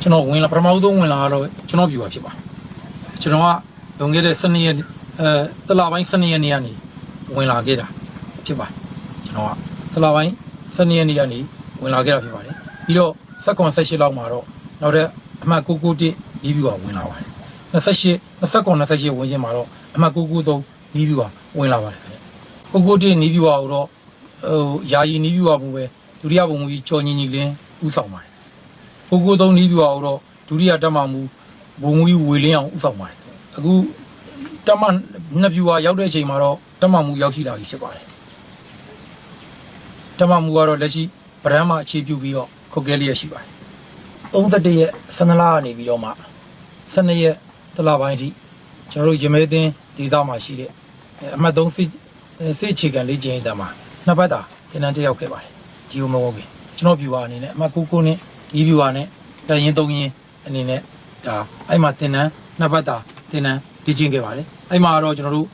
ကျွန်တော်ဝင်လာပထမဦးဆုံးဝင်လာတော့ကျွန်တော်ပြူပါဖြစ်ပါတယ်ကျွန်တော်ကလွန်ခဲ့တဲ့12ရက်အဲတလပိုင်း12ရက်နေ့ကနေဝင်လာခဲ့တာဖြစ်ပါတယ်ကျွန်တော်ကတလပိုင်း12ရက်နေ့ကနေဝင်လာခဲ့တာဖြစ်ပါတယ်ပြီးတော့စက်ကွန်18လောက်မှာတော့နောက်တဲ့အမှတ်991ဒီဗျူကဝင်လာပါတယ်28 29 28ဝင်ချင်းမှာတော့အမှတ်993ဒီဗျူကဝင်လာပါတယ်ခင်ဗျ991နီးဗျူကိုတော့ဟိုယာယီနီးဗျူကဘူးပဲဒုတိယဘုံကြီးချော်ညီညီလင်းဥဆောင်ပါတယ် ကိုကိုသုံးနီးပြအောင်တော့ဒုတိယတက်မှမူဘုံမူကြီးဝေလင်းအောင်ဥဆောင်ပါတယ်အခုတက်မှနှစ်ပြူဟာရောက်တဲ့အချိန်မှာတော့တက်မှမူရောက်ရှိလာပြီဖြစ်ပါတယ်တက်မှမူကတော့လက်ရှိဗရမ်းမှာအခြေပြုပြီးတော့ခုတ်ကဲလျက်ရှိပါတယ်31ရက်12လကနေပြီးတော့မှ12ရက်တလပိုင်းအထိကျွန်တော်တို့ရမဲသင်းဒေသမှာရှိတဲ့အမှတ်3စစ်စစ်အခြေခံလေးကျင်းအတမှာနှစ်ပတ်တာသင်တန်းတက်ရောက်ခဲ့ပါတယ်ဒီလိုမဟုတ်ဘူးကျွန်တော်ပြူဟာအနေနဲ့အမှတ်9နဲ့ ဒီဗျူဟာနဲ့တရင်သုံးရင်အနေနဲ့ဒါအဲ့မှာတင်နန်းနှစ်ပတ်တာတင်နန်းဒီချင်းခဲ့ပါတယ်အဲ့မှာတော့ကျွန်တော်တို့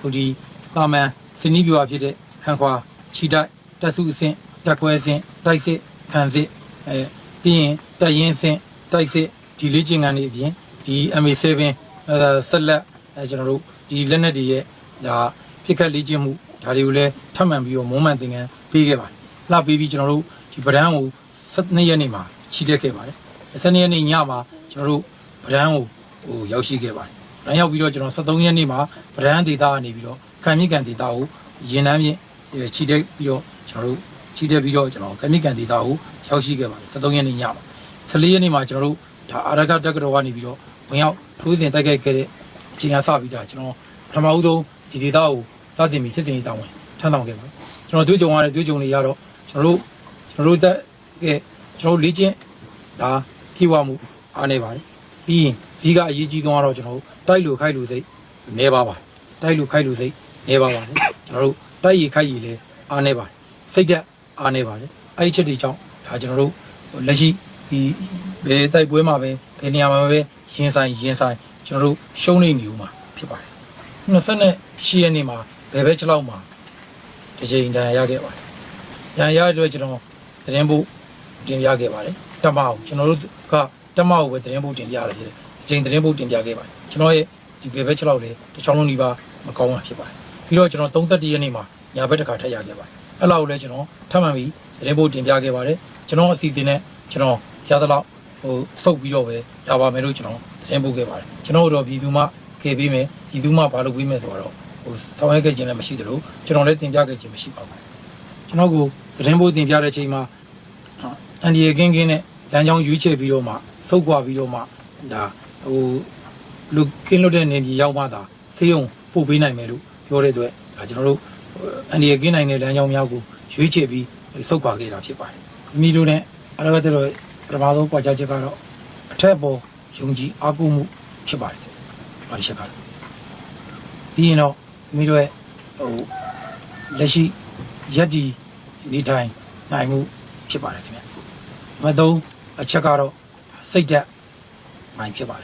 ဟိုဒီပါမန်စနီးဗျူဟာဖြစ်တဲ့ဟန်ခွာခြိတိုက်တက်စုအဆင့်တက်ခွဲအဆင့်တိုက်စစ်ခံစစ်အဲပြီးရင်တရင်အဆင့်တိုက်စစ်ဒီလေးချင်းကန်နေအပြင်ဒီ MA7 အဲဆက်လက်အဲကျွန်တော်တို့ဒီလက်နက်တွေရဲ့ဒါပြစ်ခတ်လေးချင်းမှုဒါတွေကိုလည်းထပ်မံပြီးတော့မုံမှန်သင်ငန်းပေးခဲ့ပါတယ်လှပေးပြီးကျွန်တော်တို့ဒီဗဒန်းကို12ရက်နေ့မှာ ချီတက်ခဲ့ပါတယ်12ရက်နေ့ညမှာကျွန်တော်တို့ဗဒန်းကိုဟိုရောက်ရှိခဲ့ပါတယ်ဗဒန်းရောက်ပြီးတော့ကျွန်တော်73ရက်နေ့မှာဗဒန်းဒေတာကနေပြီးတော့ခံမြင့်ကန်ဒေတာကိုရင်နှမ်းမြင့်ချီတက်ပြီးတော့ကျွန်တော်တို့ချီတက်ပြီးတော့ကျွန်တော်ခံမြင့်ကန်ဒေတာကိုရောက်ရှိခဲ့ပါတယ်73ရက်နေ့ညမှာ14ရက်နေ့မှာကျွန်တော်တို့ဒါအာရကတက္ကသိုလ်ကနေပြီးတော့ဝင်ရောက်ထိုးစဉ်တိုက်ခိုက်ခဲ့တဲ့အချိန်ကစပြီးတာကျွန်တော်ပထမဦးဆုံးဒီဒေတာကိုစတင်ပြီးစစ်တင်ရေးတောင်းဝင်ထမ်းဆောင်ခဲ့ပါတယ်ကျွန်တော်တွေ့ကြုံရတဲ့တွေ့ကြုံတွေရတော့ကျွန်တော်တို့ကျွန်တော်တို့တက်ကကျွန်တော်တို့လေ့ကျင့် ဒါခိဝမှုအားနေပါတယ်ပြီးရင်ဒီကအရေးကြီးဆုံးကတော့ကျွန်တော်တို့တိုက်လို့ခိုက်လို့စိတ်နေပါပါတိုက်လို့ခိုက်လို့စိတ်နေပါပါတယ်ကျွန်တော်တို့တိုက်ရခိုက်ရလဲအားနေပါတယ်စိတ်သက်အားနေပါတယ်အဲ့ဒီချက်တွေကြောင့်ဒါကျွန်တော်တို့လက်ရှိဒီဘယ်တိုက်ပွဲမှာပဲဘယ်နေရာမှာပဲရင်ဆိုင်ရင်ဆိုင်ကျွန်တော်တို့ရှုံးနေနေဦးမှာဖြစ်ပါတယ်28ရက်နေ့မှာဘယ်ဘက်ချက်လောက်မှာတစ်ချိန်တန်ရခဲ့ပါတယ်။ရန်ရတဲ့အတွက်ကျွန်တော်သတင်းဖို့ တင်ပြခဲ့ပါတယ်။တမအောင်ကျွန်တော်တို့ကတမအောင်ပဲသတင်းဖို့တင်ပြရတယ်ဖြစ်တယ်။ဒီချိန်သတင်းဖို့တင်ပြခဲ့ပါတယ်။ကျွန်တော်ရဲ့ဒီဘယ်ဘက်ချက်လောက်လဲတစ်ချောင်းလုံးဒီပါမကောင်းတာဖြစ်ပါတယ်။ပြီးတော့ကျွန်တော်31ရက်နေ့မှာညာဘက်တစ်ခါထပ်ရခဲ့ပါတယ်။အဲ့လောက်ကိုလည်းကျွန်တော်ထပ်မှန်ပြီးသတင်းဖို့တင်ပြခဲ့ပါတယ်။ကျွန်တော်အစီအစဉ်နဲ့ကျွန်တော်ရသလောက်ဟိုစုပ်ပြီးတော့ပဲရပါမယ်လို့ကျွန်တော်သတင်းပို့ခဲ့ပါတယ်။ကျွန်တော်တို့ပြည်သူမှခေပေးမယ်ပြည်သူမှဘာလုပ်ပေးမယ်ဆိုတော့ဟိုဆောင်ရွက်ခဲ့ခြင်းလည်းမရှိသလိုကျွန်တော်လည်းတင်ပြခဲ့ခြင်းမရှိပါဘူး။ကျွန်တော်ကိုသတင်းပို့တင်ပြတဲ့ချိန်မှာ အန်ဒီယေကင်းကင်းနဲ့လမ်းကြောင်းရွေးချယ်ပြီးတော့မှစုပ်ကွာပြီးတော့မှဒါဟိုလူကင်းလွတ်တဲ့နေပြည်ရောက်မှသာဖေးုံပို့ပေးနိုင်မယ်လို့ပြောတဲ့အတွက်ဒါကျွန်တော်တို့အန်ဒီယေကင်းနိုင်တဲ့လမ်းကြောင်းများကိုရွေးချယ်ပြီးစုပ်ကွာခဲ့တာဖြစ်ပါတယ်။မိတို့နဲ့အရကတဲ့တော့ပထမဆုံးကြွားကြချက်ကတော့အထက်ပေါ်ယုံကြည်အားကိုးမှုဖြစ်ပါတယ်။ဘာချက်ကတော့ပြီးရင်တော့မိတို့ရဲ့ဟိုလက်ရှိရက်ဒီနေထိုင်နိုင်မှုဖြစ်ပါတယ်ခင်ဗျ။ မသုံးအချက်ကတော့စိတ်သက်နိုင်ဖြစ်ပါတယ်